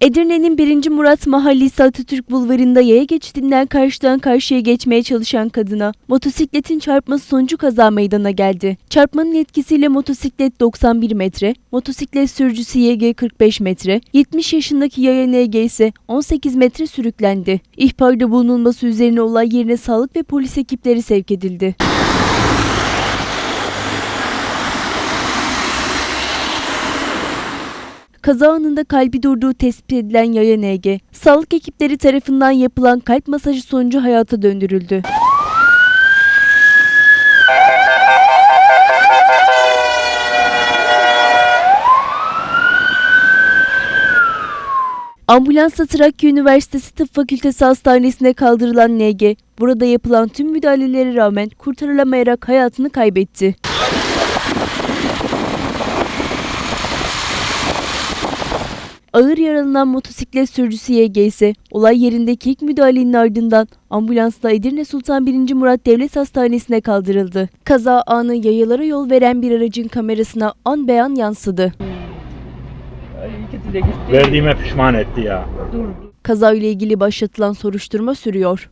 Edirne'nin 1. Murat Mahallesi Atatürk Bulvarı'nda yaya geçidinden karşıdan karşıya geçmeye çalışan kadına motosikletin çarpması sonucu kaza meydana geldi. Çarpmanın etkisiyle motosiklet 91 metre, motosiklet sürücüsü YG 45 metre, 70 yaşındaki yaya NG ise 18 metre sürüklendi. İhbarda bulunulması üzerine olay yerine sağlık ve polis ekipleri sevk edildi. Kaza anında kalbi durduğu tespit edilen yaya NG, sağlık ekipleri tarafından yapılan kalp masajı sonucu hayata döndürüldü. Ambulansla Trakya Üniversitesi Tıp Fakültesi Hastanesi'ne kaldırılan NG, burada yapılan tüm müdahalelere rağmen kurtarılamayarak hayatını kaybetti. Ağır yaralanan motosiklet sürücüsü YG ise olay yerindeki ilk müdahalenin ardından ambulansla Edirne Sultan 1. Murat Devlet Hastanesi'ne kaldırıldı. Kaza anı yayalara yol veren bir aracın kamerasına an beyan yansıdı. Verdiğime pişman etti ya. Durdu. Kaza ile ilgili başlatılan soruşturma sürüyor.